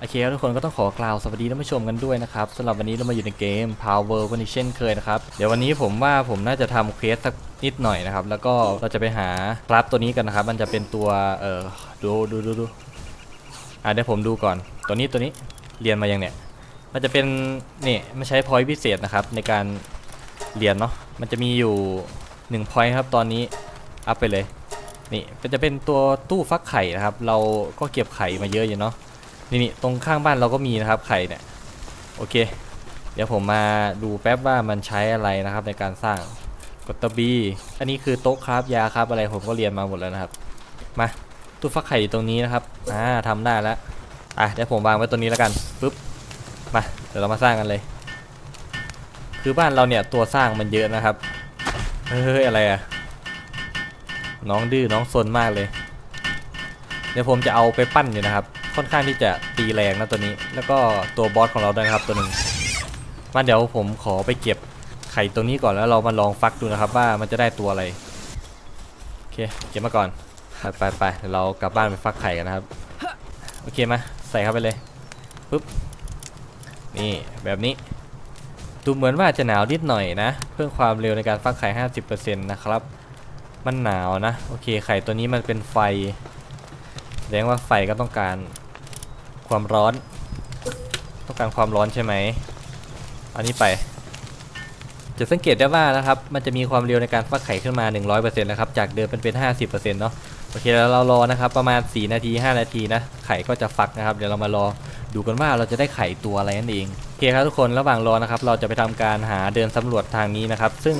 โอเคครับทุกคนก็ต้องขอกล่าวสวัสดีท่านผู้ชมกันด้วยนะครับสำหรับวันนี้เรามาอยู่ในเกม Power วันนี้เช่นเคยนะครับ เดี๋ยววันนี้ผมว่าผมน่าจะทำเควสสักนิดหน่อยนะครับ แล้วก็เราจะไปหาคราฟตัวนี้กันนะครับ มันจะเป็นตัวเอ่อดูดูดูดูอะเดี๋ยวผมดูก่อนตัวนี้ตัวนี้เรียนมายังเนี่ย มันจะเป็นนี่มันใช้พอยต์พิเศษนะครับ ในการเรียนเนาะมันจะมีอยู่1 point ครับตอนนี้อัพไปเลยนี่มันจะเป็นตัวตู้ฟักไข่นะครับ เราก็เก็บไข่มาเยอะอยู่เนาะ นี่นี่ตรงข้างบ้านเราก็มีนะครับไข่เนี่ยโอเค เดี๋ยวผมมาดูแป๊บว่ามันใช้อะไรนะครับในการสร้างกดตบีอันนี้คือโต๊ะครับยาครับอะไรผมก็เรียนมาหมดแล้วนะครับ มาตู้ฟักไข่อยู่ตรงนี้นะครับอ่าทำได้แล้วอะเดี๋ยวผมวางไว้ตรงนี้แล้วกันปุ๊บมาเดี๋ยวเรามาสร้างกันเลย คือบ้านเราเนี่ยตัวสร้างมันเยอะนะครับเฮ้ยอะไรอะน้องดื้อน้องซนมากเลย เดี๋ยวผมจะเอาไปปั้นอยู่นะครับ ค่อนข้างที่จะตีแรงนะตัวนี้ แล้วก็ตัวบอสของเราด้วยนะครับตัวหนึ่งมาเดี๋ยวผมขอไปเก็บไข่ตัวนี้ก่อนแล้วเรามาลองฟักดูนะครับ ว่ามันจะได้ตัวอะไรโอเคเก็บมาก่อนไปไปไปเดี๋ยวเรากลับบ้านไปฟักไข่กันนะครับโอเคมาใส่เข้าไปเลยปุ๊บนี่แบบนี้ดูเหมือนว่าจะหนาวนิดหน่อยนะ เพิ่มความเร็วในการฟักไข่ 50%นะครับ มันหนาวนะ โอเคไข่ตัวนี้มันเป็นไฟแสดงว่าไฟก็ต้องการ ความร้อน ต้องการความร้อนใช่ไหมอันนี้ไป จะสังเกตได้ว่านะครับมันจะมีความเร็วในการฟักไข่ขึ้นมา 100%นะครับจากเดิมเป็นเป็น 50%เนาะโอเคแล้วเรารอนะครับประมาณ 4 นาที 5 นาทีนะไข่ก็จะฟักนะครับ เดี๋ยวเรามารอดูกันว่าเราจะได้ไข่ตัวอะไรนั่นเองโอเคครับทุกคนระหว่างรอนะครับเราจะไปทำการหาเดินสำรวจทางนี้นะครับ ซึ่ง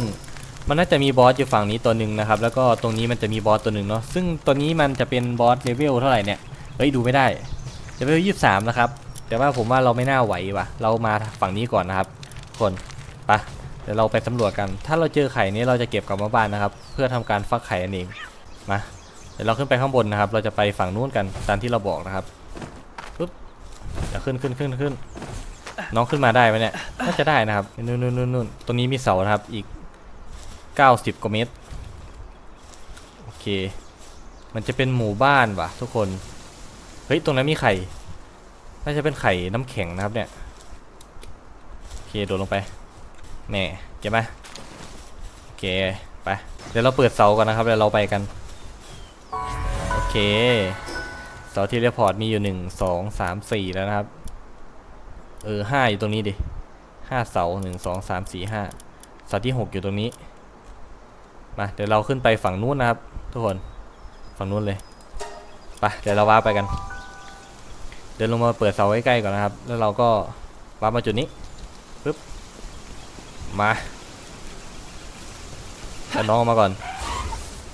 มันน่าจะมีบอสอยู่ฝั่งนี้ตัวหนึ่งนะครับ แล้วก็ตรงนี้มันจะมีบอสตัวหนึ่งเนาะซึ่งตัวนี้มันจะเป็นบอสเลเวลเท่าไหร่เนี่ยเฮ้ยดูไม่ได้ เลเวลยี่สามนะครับ แต่ว่าผมว่าเราไม่น่าไหวว่ะ เรามาฝั่งนี้ก่อนนะครับ คนไปะเดี๋ยวเราไปสำรวจกัน ถ้าเราเจอไข่นี้เราจะเก็บกลับมาบ้านนะครับ เพื่อทำการฟักไข่นั่นเอง มา เดี๋ยวเราขึ้นไปข้างบนนะครับ เราจะไปฝั่งนู้นกันตามที่เราบอกนะครับปึ๊บเดี๋ยวขึ้นขึ้นขึ้นขึ้น น้องขึ้นมาได้ไหมเนี่ย น่าจะได้นะครับ นู่นนู่นนู่นนู่นตรงนี้มีเสานะครับ อีก90กว่าเมตร โอเค มันจะเป็นหมู่บ้านว่ะ ทุกคน เฮ้ย ตรงนั้นมีไข่ น่าจะเป็นไข่น้ำแข็งนะครับเนี่ยโอเคโดดลงไปแน่เก็บไหมโอเค ไป เดี๋ยวเราเปิดเสาก่อนนะครับ เดี๋ยวเราไปกัน โอเค เสาที่เรียพอร์ตมีอยู่หนึ่งสองสามสี่แล้วนะครับ เออห้าอยู่ตรงนี้ดิห้าเสาหนึ่งสองสามสี่ห้าเสาที่หกอยู่ตรงนี้ มา เดี๋ยวเราขึ้นไปฝั่งนู้นนะครับ ทุกคน ฝั่งนู้นเลย ไป เดี๋ยวเราว้าไปกัน เดินลงมาเปิดเสาใกล้ๆก่อนนะครับ แล้วเราก็ว้าร์ปมาจุดนี้ปึ๊บมาเอาน้องมาก่อน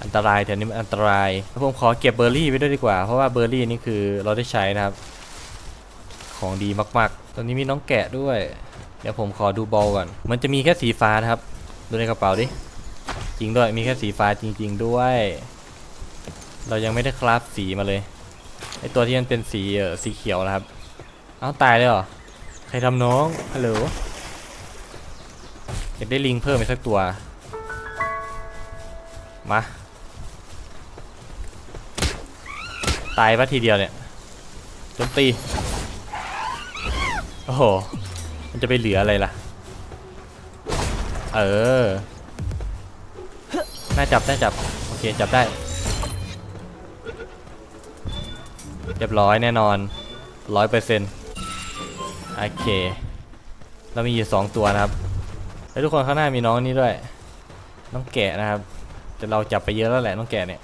อันตรายแถวนี้มันอันตรายแล้วผมขอเก็บเบอร์รี่ไว้ด้วยดีกว่า เพราะว่าเบอร์รี่นี่คือเราได้ใช้นะครับ ของดีมากๆ ตอนนี้มีน้องแกะด้วย เดี๋ยวผมขอดูบอลก่อน มันจะมีแค่สีฟ้านะครับ ดูในกระเป๋าดิ จริงด้วย มีแค่สีฟ้าจริง ๆด้วย เรายังไม่ได้คราฟสีมาเลย ไอตัวที่มันเป็นสีเออสีเขียวนะครับ เอ้าตายเลยเหรอ ใครทำน้อง ฮัลโหลอยากได้ลิงเพิ่มอีกสักตัว มา ตายปะทีเดียวเนี่ยจมตี โอ้โห มันจะไปเหลืออะไรล่ะ เออ น่าจับ น่าจับ โอเค จับได้ รียบร้อยแน่นอนร้อยเปอร์เซ็นต์โอเค เรามีอยู่สองตัวนะครับ แล้วทุกคนข้างหน้ามีน้องนี่ด้วย น้องแกะนะครับ แต่เราจับไปเยอะแล้วแหละน้องแกะเนี่ย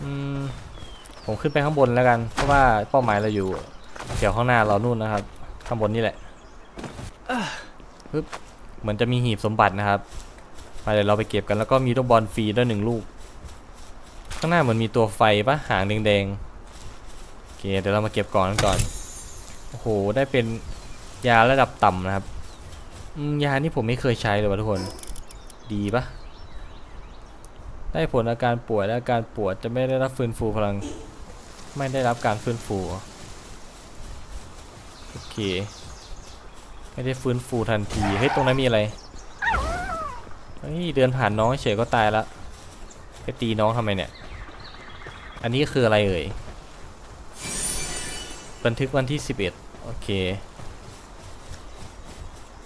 อืม ผมขึ้นไปข้างบนแล้วกัน เพราะว่าเป้าหมายเราอยู่แถวข้างหน้าเรานู่นนะครับ ข้างบนนี่แหละปึ๊บเหมือนจะมีหีบสมบัตินะครับ มาเดี๋ยวเราไปเก็บกันแล้วก็มีลูกบอลฟรีด้วยหนึ่งลูก ข้างหน้าเหมือนมีตัวไฟปะหางแดงๆโอเคเดี๋ยวเรามาเก็บก่อนกันก่อนโอ้โหได้เป็นยาระดับต่ำนะครับยานี่ผมไม่เคยใช้เลยวะทุกคน ดีปะได้ผลอาการปวยและอาการปวดจะไม่ได้รับฟื้นฟูพลัง ไม่ได้รับการฟื้นฟูโอเคไม่ได้ฟื้นฟูทันทีเฮ้ยตรงนั้นมีอะไรเฮ้ยเดินผ่านน้องเฉยก็ตายละไปตีน้องทำไมเนี่ย อันนี้คืออะไรเอ่ย บันทึกวันที่ 11 โอเค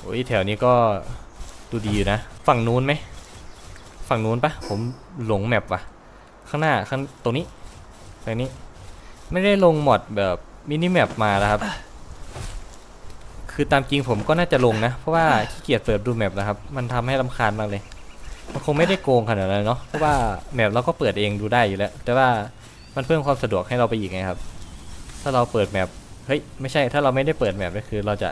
โอ้ยแถวนี้ก็ดูดีอยู่นะ ฝั่งนู้นไหม ฝั่งนู้นปะผมหลงแมปว่ะ ข้างหน้าข้างตรงนี้ตรงนี้ ไม่ได้ลงหมดแบบมินิแมปมานะครับ คือตามจริงผมก็น่าจะลงนะ เพราะว่าขี้เกียจเปิดดูแมปนะครับ มันทำให้ลำคาญมากเลยมันคงไม่ได้โกงขนาดนั้นเนาะ เพราะว่าแมปเราก็เปิดเองดูได้อยู่แล้ว แต่ว่า มันเพิ่มความสะดวกให้เราไปอีกไงครับ ถ้าเราเปิดแมปเฮ้ยไม่ใช่ถ้าเราไม่ได้เปิดแมปก็คือเราจะ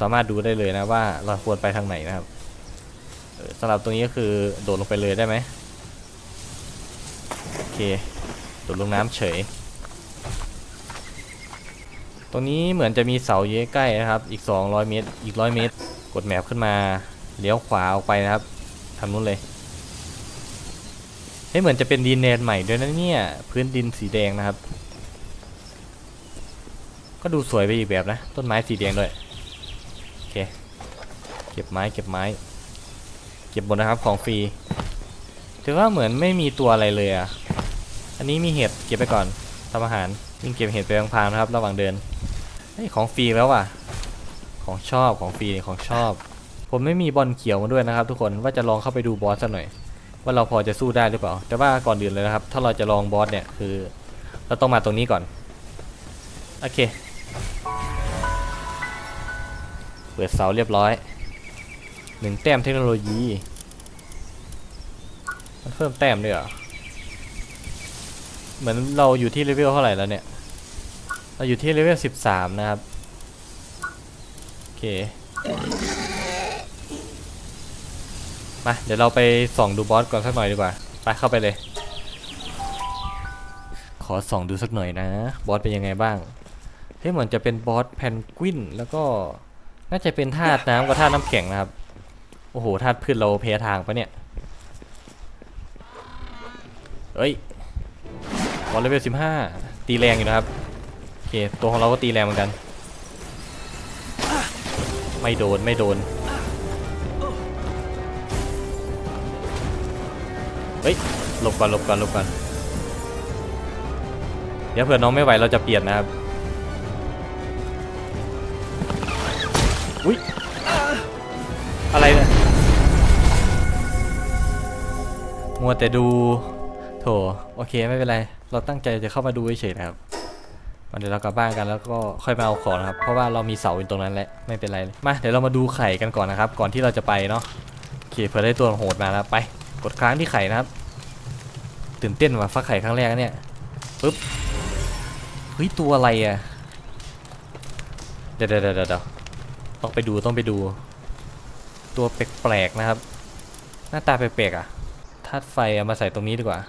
สามารถดูได้เลยนะว่าเราควรไปทางไหนนะครับสำหรับตรงนี้ก็คือโดดลงไปเลยได้ไหมโอเคโดดลงน้ำเฉย ตรงนี้เหมือนจะมีเสาเยอะใกล้นะครับ อีก 200 เมตร อีก 100 เมตร กดแมปขึ้นมาเลี้ยวขวาออกไปนะครับทางนู้นเลย เฮ้ยเหมือนจะเป็นดินแดนใหม่ด้วยนะเนี่ย พื้นดินสีแดงนะครับ ก็ดูสวยไปอีกแบบนะ ต้นไม้สีแดงด้วยโอเคเก็บไม้เก็บไม้ เก็บหมดนะครับของฟรีถือว่าเหมือนไม่มีตัวอะไรเลยอะอันนี้มีเห็ดเก็บไปก่อนทำอาหารวิ่งเก็บเห็ดไปพลางๆนะครับ ระหว่างเดินเฮ้ยของฟรีแล้วว่ะ ของชอบของฟรีของชอบ ผมไม่มีบอลเขียวมาด้วยนะครับ ทุกคนว่าจะลองเข้าไปดูบอสสักหน่อย ว่าเราพอจะสู้ได้หรือเปล่า แต่ว่าก่อนอื่นเลยนะครับ ถ้าเราจะลองบอสเนี่ยคือ เราต้องมาตรงนี้ก่อน โอเค เปิดเสาเรียบร้อยหนึ่งแต้มเทคโนโลยี มันเพิ่มแต้มด้วยเหรอ เหมือนเราอยู่ที่เลเวลเท่าไหร่แล้วเนี่ย เราอยู่ที่เลเวลสิบสามนะครับ โอเค มาเดี๋ยวเราไปส่องดูบอสก่อนสักหน่อยดีกว่า ไปเข้าไปเลย ขอส่องดูสักหน่อยนะ บอสเป็นยังไงบ้างเฮ้ยเหมือนจะเป็นบอสแพนกวินแล้วก็น่าจะเป็นธาตุน้ำกับธาตุน้ำแข็งนะครับ โอ้โหธาตุพืชเราเพทางปะเนี่ยเอ้ยบอลเลเวลสิบห้าตีแรงอยู่นะครับ โอเค ตัวของเราก็ตีแรงเหมือนกัน ไม่โดน ไม่โดน เฮ้ยหลบก่อนหลบก่อนหลบก่อนเดี๋ยวเผื่อน้องไม่ไหวเราจะเปลี่ยนนะครับอุ้ยอะไรเนี่ยมัวแต่ดูโถโอเคไม่เป็นไร เราตั้งใจจะเข้ามาดูเฉยๆนะครับมาเดี๋ยวเรากลับบ้านกันแล้วก็ค่อยมาเอาของนะครับ เพราะว่าเรามีเสาอยู่ตรงนั้นแหละไม่เป็นไรมาเดี๋ยวเรามาดูไข่กันก่อนนะครับ ก่อนที่เราจะไปเนาะโอเคเผื่อได้ตัวโหดมาแล้วไป กดค้างที่ไข่นะครับ ตื่นเต้นว่ะฟักไข่ครั้งแรกนะเนี่ยปึ๊บเฮ้ยตัวอะไรอะเดี๋ยวเดี๋ยวเดี๋ยวต้องไปดูต้องไปดู ตัวแปลกๆนะครับ หน้าตาแปลกๆอะธาตุไฟเอามาใส่ตรงนี้ดีกว่า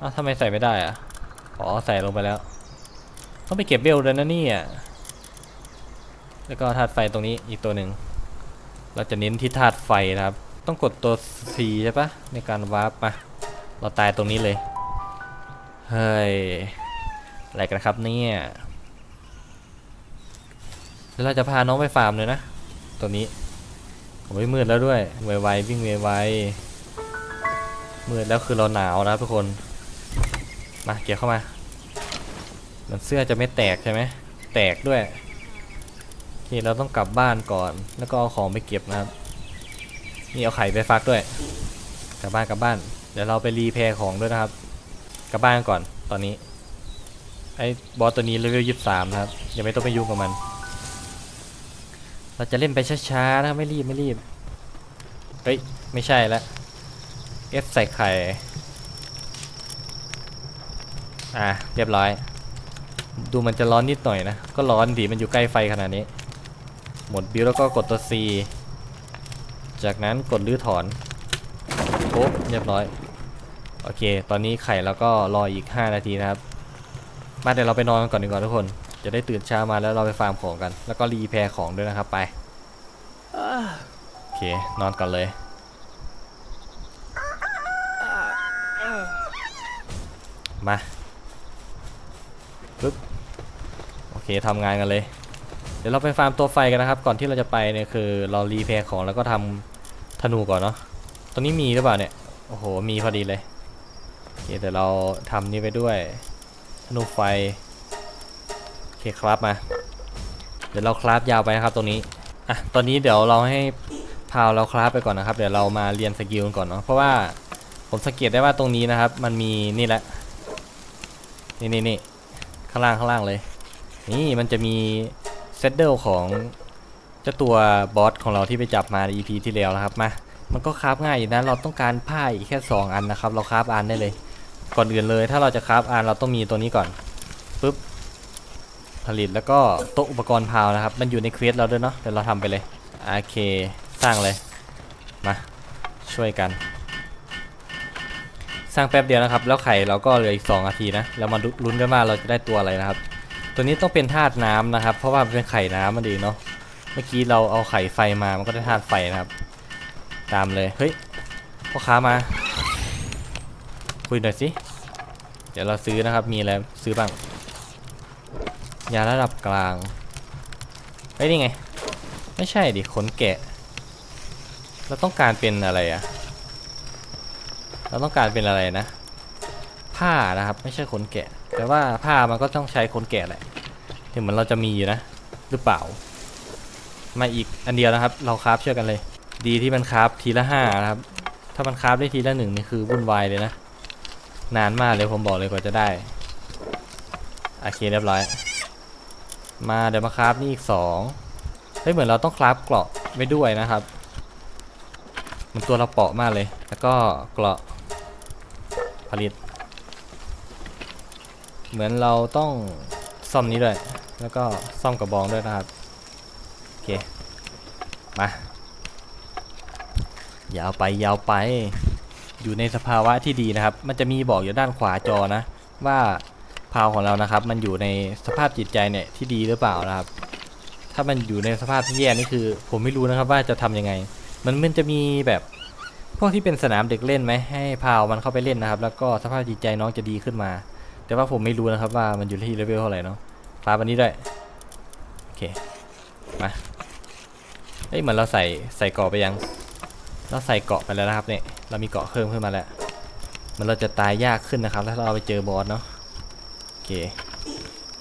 อ้าวทำไมใส่ไม่ได้อะอ๋อใส่ลงไปแล้ว ต้องไปเก็บเบลเลยนะนี่ยแล้วก็ธาตุไฟตรงนี้อีกตัวหนึ่ง เราจะเน้นที่ธาตุไฟนะครับ ต้องกดตัว C ใช่ปะในการวาร์ปมาเราตายตรงนี้เลย เฮ้ย อะไรกันครับเนี่ยเดี๋ยวเราจะพาน้องไปฟาร์มเลยนะ ตัวนี้โอ้ยมืดแล้วด้วย ไวๆวิ่งไวๆมืดแล้วคือเราหนาวนะทุกคน มาเก็บเข้ามา มันเสื้อจะไม่แตกใช่ไหม แตกด้วย คเราต้องกลับบ้านก่อน แล้วก็เอาของไปเก็บนะครับ นี่เอาไข่ไปฟักด้วย กลับบ้านกลับบ้าน เดี๋ยวเราไปรีแพร์ของด้วยนะครับ กลับบ้านก่อนตอนนี้ ไอ้บอสตัวนี้เลเวลยี่สามนะครับยังไม่ต้องไปยุ่งกับมัน เราจะเล่นไปช้าๆนะครับไม่รีบไม่รีบ เฮ้ย ไม่ใช่ละเอฟใส่ไข่ อะเรียบร้อย ดูมันจะร้อนนิดหน่อยนะ ก็ร้อนดีมันอยู่ใกล้ไฟขนาดนี้ หมดบิวแล้วก็กดตัว C จากนั้นกดลื้อถอนปุ๊บเรียบร้อย โอเค ตอนนี้ไข่แล้วก็รออีก 5 นาทีนะครับ มาเดี๋ยวเราไปนอนกันก่อนดีกว่าทุกคน จะได้ตื่นเช้ามาแล้วเราไปฟาร์มของกัน แล้วก็รีแพร์ของด้วยนะครับไปโอเค นอนก่อนเลยมาปึ๊บโอเคทำงานกันเลย เดี๋ยวเราไปฟาร์มตัวไฟกันนะครับ ก่อนที่เราจะไปเนี่ยคือเรารีแพร์ของแล้วก็ทำธนูก่อนเนาะตรงนี้มีหรือเปล่าเนี่ยโอ้โหมีพอดีเลยโอเคเดี๋ยวเราทำนี่ไปด้วยธนูไฟโอเคครับมา เดี๋ยวเราคราฟยาวไปนะครับตรงนี้อะตอนนี้เดี๋ยวเราให้พาวเราคราฟไปก่อนนะครับ เดี๋ยวเรามาเรียนสกิลกันก่อนเนาะเพราะว่าผมสังเกตได้ว่าตรงนี้นะครับ มันมีนี่แหละนี่นี่นี่ข้างล่างข้างล่างเลย นี่มันจะมี เซตเดิลของเจ้าตัวบอสของเราที่ไปจับมาใน EP ที่แล้วนะครับมา มันก็คราฟง่ายอยู่นะ เราต้องการผ้าอีกแค่ 2 อันนะครับ เราคราฟอันได้เลย ก่อนอื่นเลย ถ้าเราจะคราฟอันเราต้องมีตัวนี้ก่อนปุ๊บผลิตแล้วก็โต๊ะอุปกรณ์พาวนะครับ มันอยู่ในเควสเราด้วยเนาะเดี๋ยวเราทำไปเลยโอเคสร้างเลยมาช่วยกัน สร้างแป๊บเดียวนะครับ แล้วไข่เราก็เหลืออีก 2 นาทีนะ แล้วมาลุ้นกันว่าเราจะได้ตัวอะไรนะครับ ตัวนี้ต้องเป็นธาตุน้ำนะครับ เพราะว่าเป็นไข่น้ำมันดีเนาะเมื่อกี้เราเอาไข่ไฟมามันก็ได้ธาตุไฟนะครับ ตามเลยเฮ้ยพ่อค้ามา คุยหน่อยสิเดี๋ยวเราซื้อนะครับมีอะไรซื้อบ้างยาระดับกลางเฮ้นี่ไง ไม่ใช่ดิขนแกะ เราต้องการเป็นอะไรอะเราต้องการเป็นอะไรนะ ผ้านะครับ ไม่ใช่ขนแกะ แต่ว่าผ้ามันก็ต้องใช้ขนแกะแหละถึงเหมือนเราจะมีอยู่นะ หรือเปล่า มาอีกอันเดียวนะครับ เราคราฟเชื่อกันเลย ดีที่มันคราฟทีละห้านะครับ ถ้ามันคราฟได้ทีละหนึ่งนี่คือวุ่นวายเลยนะ นานมากเลยผมบอกเลยกว่าจะได้โอเคเรียบร้อย มาเดี๋ยวมาคราฟนี่อีกสองเฮ้ยเหมือนเราต้องคราฟเกราะไว้ด้วยนะครับ มันตัวเราเปราะมากเลย แล้วก็เกราะผลิต เหมือนเราต้องซ่อมนี้ด้วย แล้วก็ซ่อมกระบองด้วยนะครับ โอเค มายาวไปยาวไป อยู่ในสภาวะที่ดีนะครับ มันจะมีบอกอยู่ด้านขวาจอนะ ว่าพาวของเรานะครับ มันอยู่ในสภาพจิตใจเนี่ยที่ดีหรือเปล่านะครับ ถ้ามันอยู่ในสภาพที่แย่นี่คือ ผมไม่รู้นะครับว่าจะทำยังไง มันมันจะมีแบบพวกที่เป็นสนามเด็กเล่นไหมให้พาวมันเข้าไปเล่นนะครับ แล้วก็สภาพจิตใจน้องจะดีขึ้นมา แต่ว่าผมไม่รู้นะครับว่ามันอยู่ที่เลเวลเท่าไหร่เนาะปาบันนี้ด้วยโอเคมาเฮ้ยเหมือนเราใส่ใส่เกรอบไปยัง เราใส่เกาะไปแล้วนะครับเนี่ยเรามีเกาะเพิ่มขึ้นมาแล้วมันเราจะตายยากขึ้นนะครับถ้าเราไปเจอบอสเนาะโอเค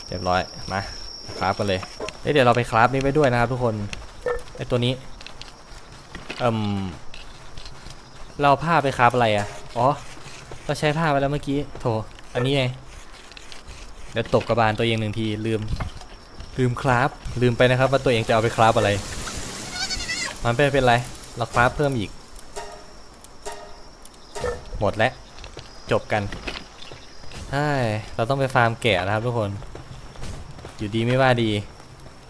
เรียบร้อยมาคราฟกันเลยเเดี๋ยวเราไปคราฟนี้ไปด้วยนะครับทุกคนไอตัวนี้เอ่มเราผ้าไปคราฟอะไรอะอ๋อเราใช้ผ้าไปแล้วเมื่อกี้โถอันนี้ไง เดี๋ยวตบกระบาลตัวเองหนึ่งทีลืม ลืมคราฟลืมไปนะครับว่าตัวเองจะเอาไปคราฟอะไร มันไม่เป็นไรเราคราฟเพิ่มอีก หมดแล้ว จบกันใช่เราต้องไปฟาร์มแกะนะครับทุกคน อยู่ดีไม่ว่าดี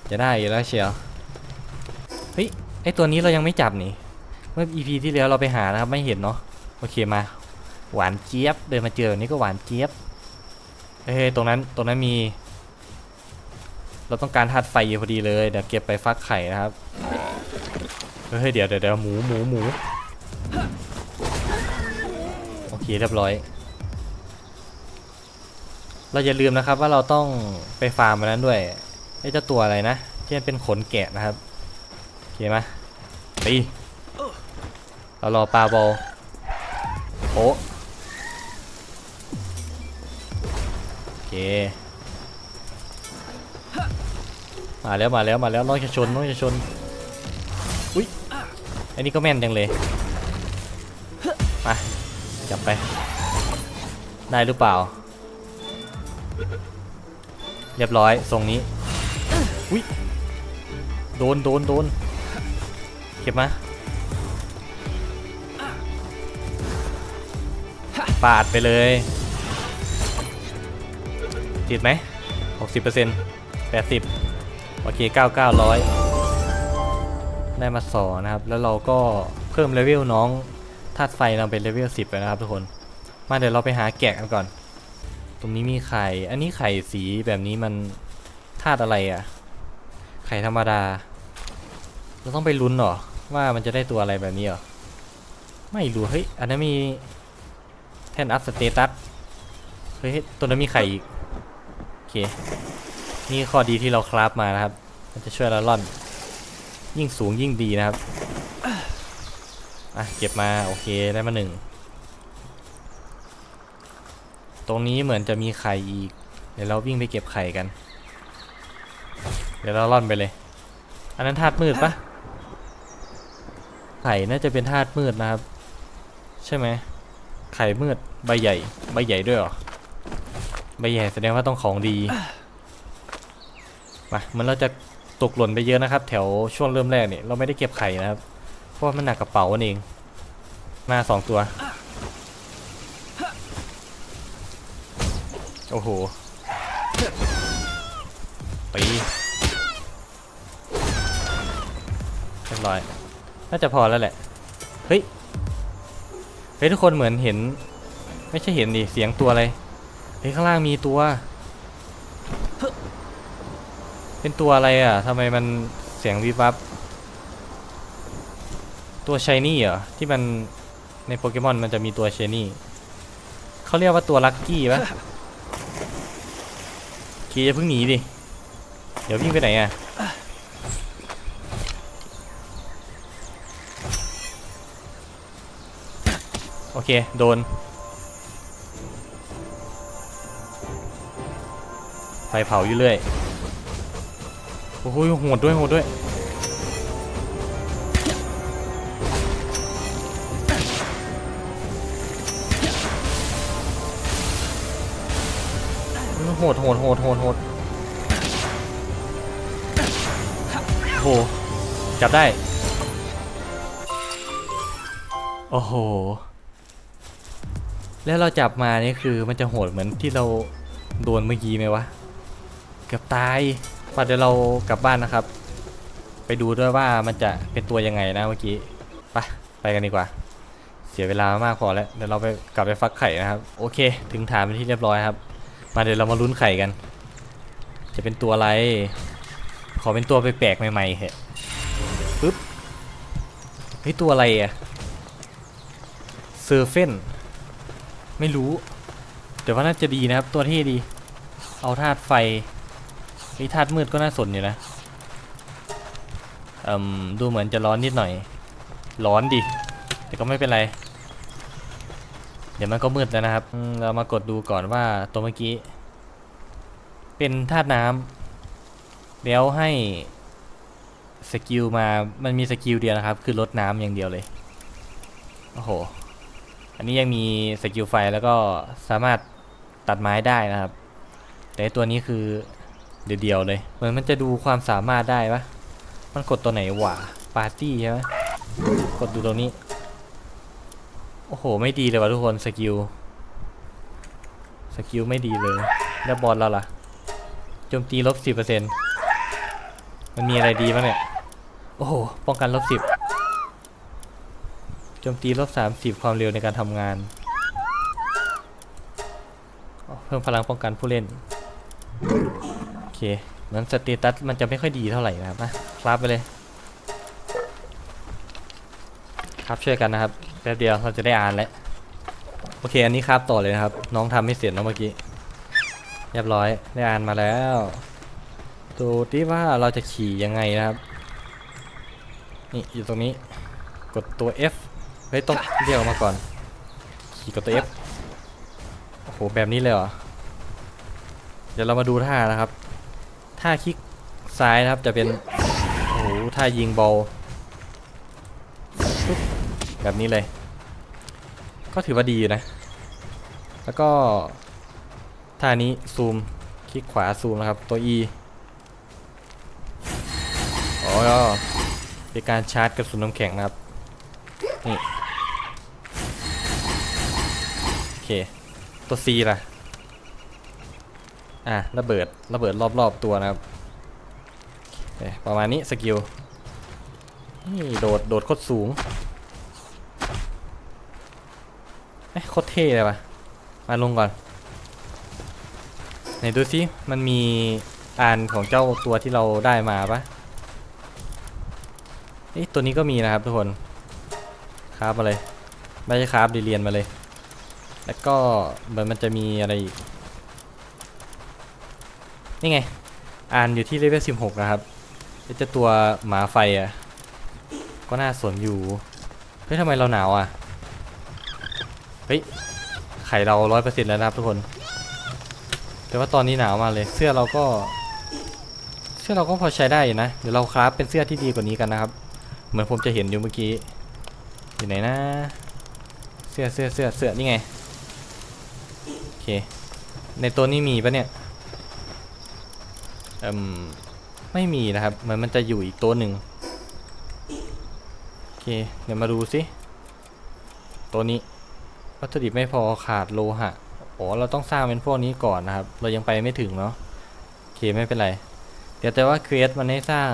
จะได้อยู่แล้วเชียวเฮ้ยไอตัวนี้เรายังไม่จับนี่เมื่อ EP ที่แล้วเราไปหานะครับไม่เห็นเนาะโอเคมา หวานเจี๊ยบเดินมาเจอแบบนี้ก็หวานเจี๊ยบ ฮ้ยตรงนั้นตรงนั้นมี เราต้องการธาตุไฟอยู่พอดีเลยเดี๋ยวเก็บไปฟักไข่นะครับเฮ้ยเดี๋ยวเดี๋ยวเดี๋ยวหมูหมูหมูโอเคเรียบร้อย เราอย่าลืมนะครับว่าเราต้องไปฟาร์มมันนั้นด้วยไอ้เจ้าตัวอะไรนะที่มันเป็นขนแกะนะครับโอเคไหมตีเรารอปลาบอลโอ้ มาแล้วมาแล้วมาแล้วน้องจะชนน้องจะชนอันนี้ก็แม่นจังเลยมาจับไป ได้หรือเปล่า เรียบร้อยทรงนี้อุ้ยโดนโดนโดนเก็บมาปาดไปเลย ติดไหมหกสิบเปอร์เซ็นต์แปดสิบโอเคเก้าเก้าร้อยได้มาสอนะครับ แล้วเราก็เพิ่มเลเวลน้องธาตุไฟเราเป็นเลเวลสิบไปนะครับทุกคน มาเดี๋ยวเราไปหาแกะกันก่อน ตรงนี้มีไข่ อันนี้ไข่สีแบบนี้มันธาตุอะไรอะ่ะ ไข่ธรรมดา เราต้องไปลุ้นหรอ ว่ามันจะได้ตัวอะไรแบบนี้หรอ ไม่รู้ เฮ้ย อันนั้นมีแทนอัพสเตตัส เฮ้ย ตัวนั้นมีไข่อีก เค นี่ข้อดีที่เราคราฟมานะครับ มันจะช่วยเราล่อน ยิ่งสูงยิ่งดีนะครับ อะ เก็บมาโอเคได้มาหนึ่ง ตรงนี้เหมือนจะมีไข่อีกดี๋ยวเราวิ่งไปเก็บไข่กัน เดี๋ยวเราล่อนไปเลย อันนั้นธาตุมืดปะไข่น่าจะเป็นธาตุมืดนะครับ ใช่ไหมไข่มืดใบใหญ่ ใบใหญ่ด้วยเหรอ ใบใหญ่แสดงว่าต้องของดีมามันเราจะตกหล่นไปเยอะนะครับ แถวช่วงเริ่มแรกเนี่ยเราไม่ได้เก็บไข่นะครับ เพราะมันหนักกระเป๋านั่นเอง มาสองตัว โอ้โหตีเรียบร้อย น่าจะพอแล้วแหละ เฮ้ย เฮ้ยทุกคนเหมือนเห็น ไม่ใช่เห็นดิเสียงตัวอะไร เฮ้ยข้างล่างมีตัว เป็นตัวอะไรอะทำไมมันเสียงวิบวับ ตัวชายนี่เหรอ ที่มันในโปเกมอนมันจะมีตัวชายนี่เขาเรียกว่าตัวลัคกี้ปะคีจะเพิ่งหนีดิ เดี๋ยววิ่งไปไหนอะโอเค โดน ไฟเผาอยู่เรื่อย โอ้โหโหดด้วยโหดด้วย โหดโหดโหดโหดโหดโห จับได้ โอ้โห แล้วเราจับมานี่คือมันจะโหดเหมือนที่เราโดนเมื่อกี้ไหมวะ เกือบตายป่ะเดี๋ยวเรากลับบ้านนะครับ ไปดูด้วยว่ามันจะเป็นตัวยังไงนะเมื่อกี้ไปไปกันดีกว่า เสียเวลามากพอแล้วเดี๋ยวเราไปกลับไปฟักไข่นะครับโอเค ถึงฐานเป็นที่เรียบร้อยครับ มาเดี๋ยวเรามาลุ้นไข่กัน จะเป็นตัวอะไร ขอเป็นตัวแปลกๆใหม่ๆเหอะปึ๊บเฮ้ยตัวอะไรอะเซอร์เฟนไม่รู้แต่ว่าน่าจะดีนะครับตัวที่ดี เอาธาตุไฟ ไอ้ธาตุมืดก็น่าสนอยู่นะอืมดูเหมือนจะร้อนนิดหน่อย ร้อนดิ แต่ก็ไม่เป็นไร เดี๋ยวมันก็มืดแล้วนะครับ เรามากดดูก่อนว่าตัวเมื่อกี้ เป็นธาตุน้ำแล้วให้สกิลมา มันมีสกิลเดียวนะครับ คือลดน้ำอย่างเดียวเลย โอ้โห อันนี้ยังมีสกิลไฟแล้วก็สามารถตัดไม้ได้นะครับ แต่ตัวนี้คือ เดียวๆเลย เหมือนมันจะดูความสามารถได้ปะมันกดตัวไหนวะปาร์ตี้ใช่ไหมกดดูตรงนี้ โอ้โห ไม่ดีเลยว่ะทุกคนสกิล สกิลไม่ดีเลย แล้วบอลเราล่ะ โจมตีลบสิบเปอร์เซ็นต์มันมีอะไรดีบ้างเนี่ย โอ้โห ป้องกันลบสิบโจมตีลบสามสิบความเร็วในการทำงาน เพิ่มพลังป้องกันผู้เล่น เคเหมือนสเตตัสมันจะไม่ค่อยดีเท่าไหร่นะครับนะคราฟไปเลย ครับช่วยกันนะครับแป๊บเดียวเราจะได้อ่านแล้วโอเค อันนี้ครับต่อเลยนะครับ น้องทำไม่เสร็จนะเมื่อกี้เรียบร้อยได้อ่านมาแล้วดูที่ว่าเราจะขี่ยังไงนะครับ นี่อยู่ตรงนี้ กดตัว F เฮ้ยต้องเรียกออกมาก่อน ขี่กดตัว F โอ้โหแบบนี้เลยเหรอเดี๋ยวเรามาดูท่านะครับ ท่าคลิกซ้ายนะครับจะเป็นโอ้โหท่ายิงบอลแบบนี้เลย ก็ถือว่าดีนะ แล้วก็ท่านี้ซูมคลิกขวาซูมนะครับตัว E อ๋อก็เป็นการชาร์จกระสุนน้ำแข็งนะครับนี่โอเคตัว C ล่ะ อะระเบิดระเบิดรอบๆตัวนะครับประมาณนี้สกิลนี่โดดโดดโคตรสูงเอ้ยโคตรเท่เลยว่ะมาลงก่อนไหนดูสิมันมีอ่านของเจ้าตัวที่เราได้มาปะเอ้ยตัวนี้ก็มีนะครับทุกคนคราฟมาเลยไม่ใช่คราฟดีเรียนมาเลย แล้วก็เหมือนมันจะมีอะไรอีก นี่ไง อ่านอยู่ที่เลเวล16นะครับไอ้เจ้าตัวหมาไฟอะ ก็น่าสนอยู่ เฮ้ยทำไมเราหนาวอะ เฮ้ย ไข่เราร้อยเปอร์เซ็นต์แล้วนะครับทุกคน แต่ว่าตอนนี้หนาวมากเลย เสื้อเราก็ เสื้อเราก็พอใช้ได้นะ เดี๋ยวเราคราฟเป็นเสื้อที่ดีกว่านี้กันนะครับ เหมือนผมจะเห็นอยู่เมื่อกี้ อยู่ไหนนะ เสื้อเสื้อเสื้อเสื้อนี่ไง โอเค ในตัวนี้มีปะเนี่ย เอืมไม่มีนะครับเหมือนมันจะอยู่อีกตัวหนึ่งโอเคเดี๋ยวมาดูสิตัวนี้วัตถุดิบไม่พอขาดโลหะโอ้เราต้องสร้างเป็นพวกนี้ก่อนนะครับ เรายังไปไม่ถึงเนาะโอเคไม่เป็นไร เดี๋ยวแต่ว่าเควสมันให้สร้าง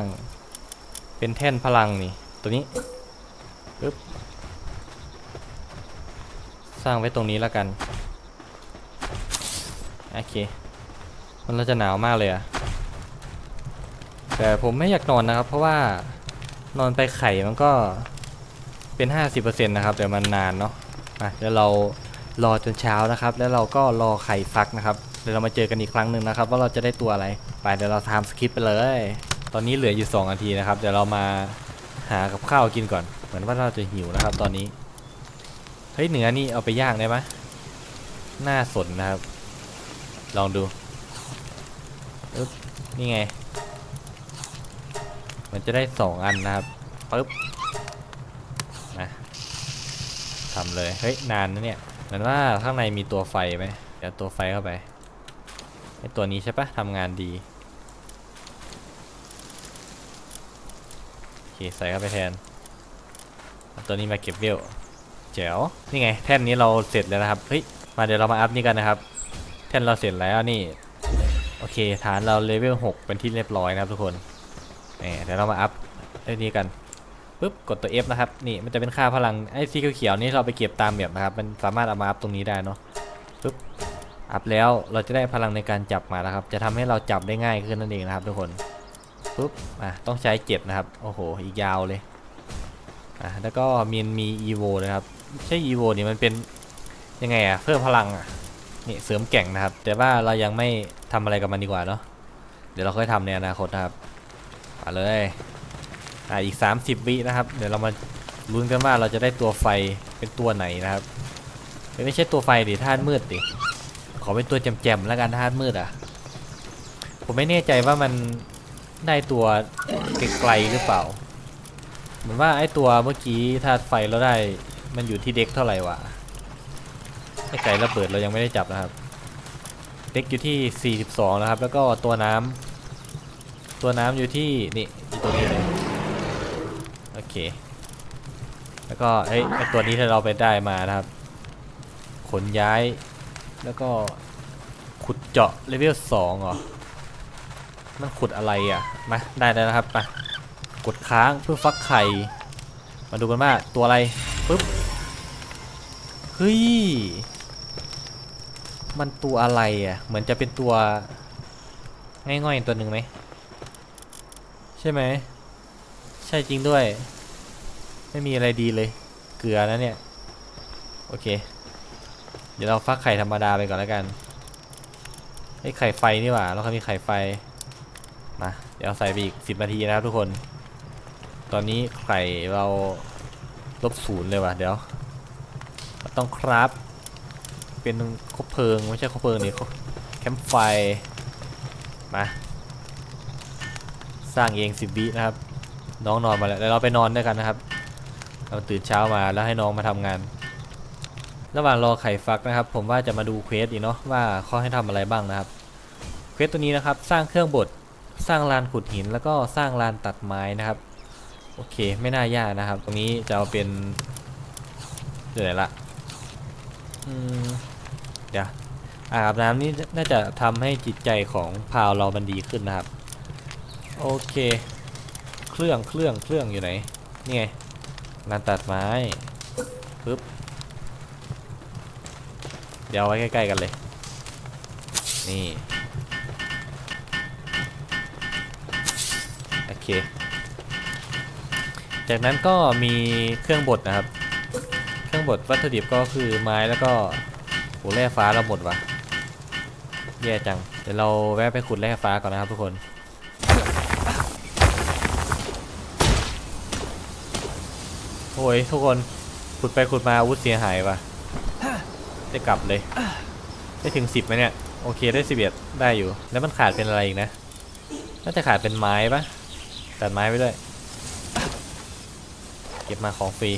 เป็นแท่นพลังนี่ ตัวนี้ปึ๊บสร้างไว้ตรงนี้แล้วกันโอเคมันเราจะหนาวมากเลยอะ แต่ผมไม่อยากนอนนะครับ เพราะว่านอนไปไข่มันก็เป็น 50%นะครับแต่มันนานเนาะมาเดี๋ยวเรารอจนเช้านะครับ แล้วเราก็รอไข่ฟักนะครับเดี๋ยวเรามาเจอกันอีกครั้งหนึ่งนะครับ ว่าเราจะได้ตัวอะไรไปเดี๋ยวเราทำสคริปต์ไปเลย ตอนนี้เหลืออยู่2นาทีนะครับเดี๋ยวเรามาหากับข้าวกินก่อน เหมือนว่าเราจะหิวนะครับ ตอนนี้เฮ้ยเนื้อนี่เอาไปย่างได้ไหมน่าสนนะครับ ลองดูนี่ไง มันจะได้สองอันนะครับปึ๊บนะทำเลยเฮ้ยนานนะเนี่ยเหมือนว่าข้างในมีตัวไฟไหมเดี๋ยวตัวไฟเข้าไปไอตัวนี้ใช่ปะทำงานดีโอเคใส่เข้าไปแทนตัวนี้มาเก็บเวลแจ๋วนี่ไงแท่นนี้เราเสร็จแล้วนะครับเฮ้ยมาเดี๋ยวเรามาอัพนี่กันนะครับ แท่นเราเสร็จแล้วนี่โอเคฐานเราเลเวล6เป็นที่เรียบร้อยนะครับทุกคน เดี๋ยวเรามาอัพไอ้นี้กันปุ๊บกดตัว F นะครับนี่มันจะเป็นค่าพลังไอ้สีเขียวๆนี่เราไปเก็บตามแบบนะครับ มันสามารถเอามาอัพตรงนี้ได้เนาะปุ๊บอัพแล้วเราจะได้พลังในการจับมาแล้วครับ จะทำให้เราจับได้ง่ายขึ้นนั่นเองนะครับ ทุกคนปุ๊บอะต้องใช้เจ็ดนะครับโอ้โหอีกยาวเลยอะแล้วก็มีมี evo นะครับไม่ใช่ evo นี่มันเป็นยังไงอะเพิ่มพลังอะนี่เสริมแก่งนะครับ แต่ว่าเรายังไม่ทำอะไรกับมันดีกว่าเนาะเดี๋ยวเราค่อยทำในอนาคตนะครับ มาเลยอ่าอีก 30 วินะครับ เดี๋ยวเรามาลุ้นกันว่าเราจะได้ตัวไฟเป็นตัวไหนนะครับเฮ้ยไม่ใช่ตัวไฟดิธาตุมืดดิขอเป็นตัวแจมๆแล้วกันธาตุมืดอะ ผมไม่แน่ใจว่ามันได้ตัวไกลๆหรือเปล่า เหมือนว่าไอ้ตัวเมื่อกี้ธาตุไฟเราได้มันอยู่ที่เด็กเท่าไหร่วะไอ้ไก่ระเบิดเรายังไม่ได้จับนะครับ เด็กอยู่ที่ 42 นะครับ แล้วก็ตัวน้ำ ตัวน้ำอยู่ที่นี่อยู่ตรงนี้เลยโอเค แล้วก็ไอ้ตัวนี้ที่เราไปได้มานะครับ ขนย้ายแล้วก็ขุดเจาะเลเวล2เหรอมันขุดอะไรอะมาได้แล้วนะครับมากดค้างเพื่อฟักไข่ มาดูกันว่าตัวอะไรปึ๊บเฮ้ยมันตัวอะไรอะเหมือนจะเป็นตัวง่อยๆตัวหนึ่งไหม ช่ไหม ใช่จริงด้วย ไม่มีอะไรดีเลย เกลือนะเนี่ย โอเค เดี๋ยวเราฟักไข่ธรรมดาไปก่อนแล้วกันไอ้ไข่ไฟนี่หว่าแล้วเขามีไข่ไฟ มา เดี๋ยวใส่ไปอีกสิบนาทีนะครับทุกคน ตอนนี้ไข่เราลบศูนย์เลยว่ะเดี๋ยว ต้องครับ เป็นคบเพลิงไม่ใช่คบเพลิงนี่แคมป์ไฟ มา สร้างเองสิบวินะครับ น้องนอนมาแล้วเดี๋ยวเราไปนอนด้วยกันนะครับ เราตื่นเช้ามาแล้วให้น้องมาทำงาน ระหว่างรอไข่ฟักนะครับ ผมว่าจะมาดูเควสอีกเนาะว่าเขาให้ทำอะไรบ้างนะครับเควสตัวนี้นะครับ สร้างเครื่องบดสร้างลานขุดหินแล้วก็สร้างลานตัดไม้นะครับ โอเคไม่น่ายากนะครับ ตรงนี้จะเอาเป็นเดี๋ยวไหนละอืมเดี๋ยวอาบน้ำนี่น่าจะทำให้จิตใจของพาวเรามันดีขึ้นนะครับ โอเค เครื่องเครื่องเครื่องอยู่ไหน นี่ไงลานตัดไม้ปึ๊บ เดี๋ยวไว้ใกล้ ๆ กันเลย นี่ โอเค จากนั้นก็มีเครื่องบดนะครับ เครื่องบดวัตถุดิบก็คือไม้แล้วก็โหแร่ฟ้าเราหมดว่ะแย่จัง เดี๋ยวเราแวะไปขุดแร่ฟ้าก่อนนะครับทุกคน โอ้ยทุกคนขุดไปขุดมาอาวุธเสียหายว่ะได้กลับเลย ได้ถึงสิบไหมเนี่ย โอเคได้สิบเอ็ดได้อยู่ แล้วมันขาดเป็นอะไรอีกนะ น่าจะขาดเป็นไม้ปะตัดไม้ไปด้วย เก็บมาของฟรี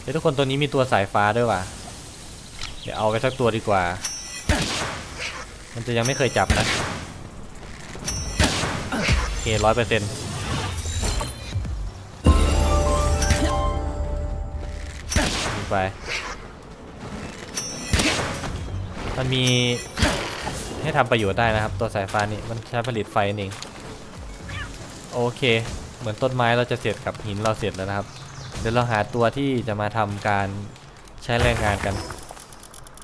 เดี๋ยวทุกคนตัวนี้มีตัวสายฟ้าด้วยว่ะ เดี๋ยวเอาไปสักตัวดีกว่า มันจะยังไม่เคยจับนะ ร้อยเปอร์เซ็นต์ไป มันมีให้ทำประโยชน์ได้นะครับ ตัวสายฟ้านี่มันใช้ผลิตไฟนั่นเองโอเค เหมือนต้นไม้เราจะเสร็จกับหินเราเสร็จแล้วนะครับ เดี๋ยวเราหาตัวที่จะมาทำการใช้แรงงานกัน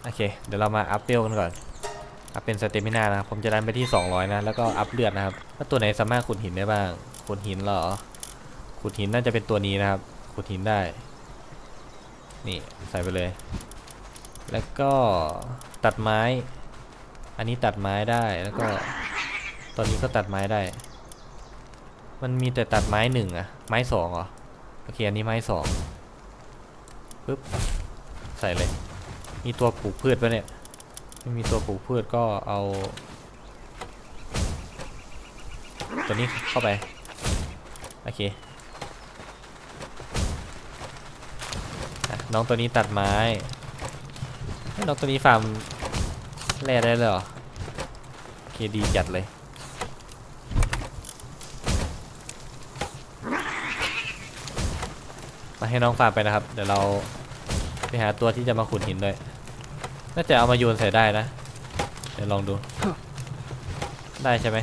โอเค เดี๋ยวเรามาอัพเวลกันก่อน อัพเป็นสเตมินานะครับผมจะดันไปที่ 200 นะ แล้วก็อัพเลือดนะครับว่าตัวไหนสามารถขุดหินได้บ้าง ขุดหินเหรอ ขุดหินน่าจะเป็นตัวนี้นะครับ ขุดหินได้ นี่ใส่ไปเลย แล้วก็ตัดไม้ อันนี้ตัดไม้ได้ แล้วก็ตอนนี้ก็ตัดไม้ได้ มันมีแต่ตัดไม้หนึ่งอะไม้สองเหรอ โอเค อันนี้ไม้สองปึ๊บ ใส่เลย มีตัวปลูกพืชปะเนี่ย ไม่มีตัวปลูกพืชก็เอา ตัวนี้เข้าไป โอเคอน้องตัวนี้ตัดไม้เฮ้ยน้องตัวนี้ฟาร์มแร่ได้เลยเหรอโอเคดีจัดเลย มาให้น้องฟาร์มไปนะครับ เดี๋ยวเราไปหาตัวที่จะมาขุดหินด้วย น่าจะเอามาโยนใส่ได้นะ เดี๋ยวลองดู ได้ใช่ไหม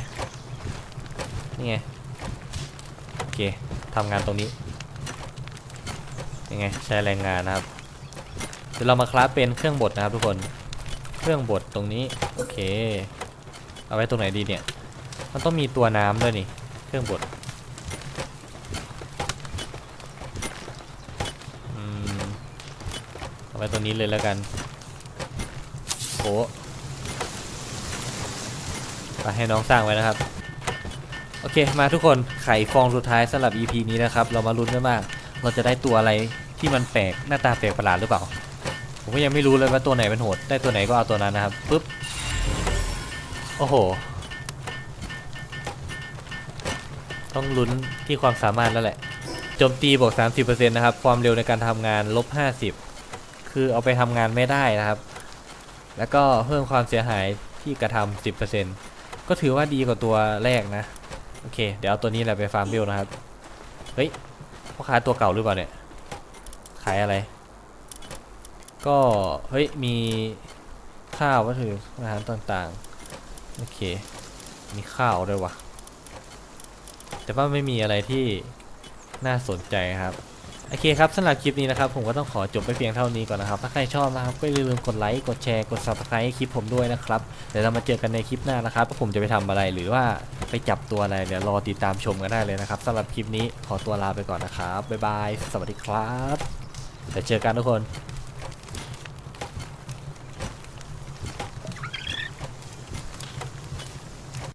นี่ไง โอเคทำงานตรงนี้ ยังไง ใช้แรงงานนะครับ เดี๋ยวเรามาคราฟเป็นเครื่องบดนะครับทุกคน เครื่องบดตรงนี้ โอเค เอาไว้ตรงไหนดีเนี่ย มันต้องมีตัวน้ำด้วยนี่ เครื่องบดเอาไว้ตรงนี้เลยแล้วกัน โอ้ไปให้น้องสร้างไว้นะครับ โอเคมาทุกคนไขฟองสุดท้ายสำหรับ EP นี้นะครับ เรามาลุ้นกันมาก เราจะได้ตัวอะไรที่มันแปลกหน้าตาแปลกประหลาดหรือเปล่า ผมก็ยังไม่รู้เลยว่าตัวไหนเป็นโหด ได้ตัวไหนก็เอาตัวนั้นนะครับปุ๊บโอ้โห ต้องลุ้นที่ความสามารถแล้วแหละโจมตีบวก30%นะครับ ความเร็วในการทำงานลบ50 คือเอาไปทำงานไม่ได้นะครับ แล้วก็เพิ่มความเสียหายที่กระทำ10%ก็ถือว่าดีกว่าตัวแรกนะ โอเค เดี๋ยวเอาตัวนี้แหละไปฟาร์มบิลนะครับ เฮ้ยพ่อค้าตัวเก่าหรือเปล่าเนี่ย ขายอะไร ก็ เฮ้ย มีข้าววัตถุอาหารต่างๆ โอเค มีข้าวด้วยวะแต่ว่าไม่มีอะไรที่น่าสนใจครับ โอเคครับสำหรับคลิปนี้นะครับผมก็ต้องขอจบไปเพียงเท่านี้ก่อนนะครับ ถ้าใครชอบนะครับก็อย่าลืมกดไลค์กดแชร์กด subscribe คลิปผมด้วยนะครับเดี๋ยวเรามาเจอกันในคลิปหน้านะครับว่าผมจะไปทำอะไรหรือว่าไปจับตัวอะไรเดี๋ยวรอติดตามชมกันได้เลยนะครับสำหรับคลิปนี้ขอตัวลาไปก่อนนะครับบ๊ายบายสวัสดีครับเดี๋ยวเจอกันทุกคน